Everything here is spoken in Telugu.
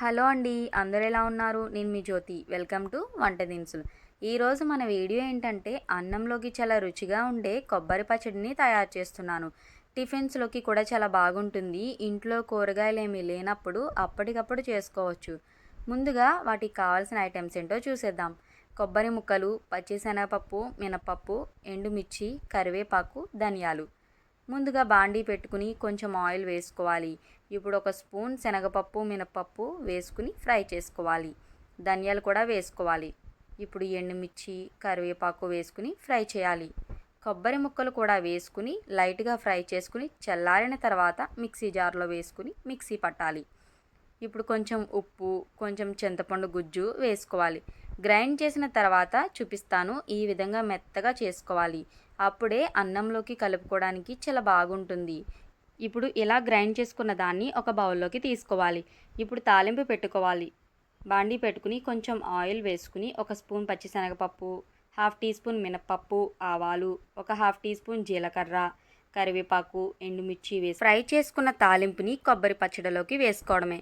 హలో అండి అందరు ఎలా ఉన్నారు? నేను మీ జ్యోతి. వెల్కమ్ టు వంట దినుసులు. ఈరోజు మన వీడియో ఏంటంటే అన్నంలోకి చాలా రుచిగా ఉండే కొబ్బరి పచ్చడిని తయారు చేస్తున్నాను. టిఫిన్స్లోకి కూడా చాలా బాగుంటుంది. ఇంట్లో కూరగాయలు ఏమీ లేనప్పుడు అప్పటికప్పుడు చేసుకోవచ్చు. ముందుగా వాటికి కావాల్సిన ఐటమ్స్ ఏంటో చూసేద్దాం. కొబ్బరి ముక్కలు పచ్చిశనగపప్పు మినపప్పు ఎండుమిర్చి కరివేపాకు ధనియాలు. ముందుగా బాండీ పెట్టుకుని కొంచెం ఆయిల్ వేసుకోవాలి. ఇప్పుడు ఒక స్పూన్ శనగపప్పు మినపప్పు వేసుకుని ఫ్రై చేసుకోవాలి. ధనియాలు కూడా వేసుకోవాలి. ఇప్పుడు ఎండుమిర్చి కరివేపాకు వేసుకుని ఫ్రై చేయాలి. కొబ్బరి ముక్కలు కూడా వేసుకుని లైట్గా ఫ్రై చేసుకుని చల్లారిన తర్వాత మిక్సీ జార్లో వేసుకుని మిక్సీ పట్టాలి. ఇప్పుడు కొంచెం ఉప్పు కొంచెం చింతపండు గుజ్జు వేసుకోవాలి. గ్రైండ్ చేసిన తర్వాత చూపిస్తాను ఈ విధంగా మెత్తగా చేసుకోవాలి. అప్పుడే అన్నంలోకి కలుపుకోవడానికి చాలా బాగుంటుంది. ఇప్పుడు ఇలా గ్రైండ్ చేసుకున్న దాన్ని ఒక బౌల్లోకి తీసుకోవాలి. ఇప్పుడు తాలింపు పెట్టుకోవాలి. బాండీ పెట్టుకుని కొంచెం ఆయిల్ వేసుకుని ఒక స్పూన్ పచ్చిశనగపప్పు హాఫ్ టీ స్పూన్ మినప్పప్పు ఆవాలు ఒక హాఫ్ టీ స్పూన్ జీలకర్ర కరివేపాకు ఎండుమిర్చి వేసి ఫ్రై చేసుకున్న తాలింపుని కొబ్బరి పచ్చడిలోకి వేసుకోవడమే.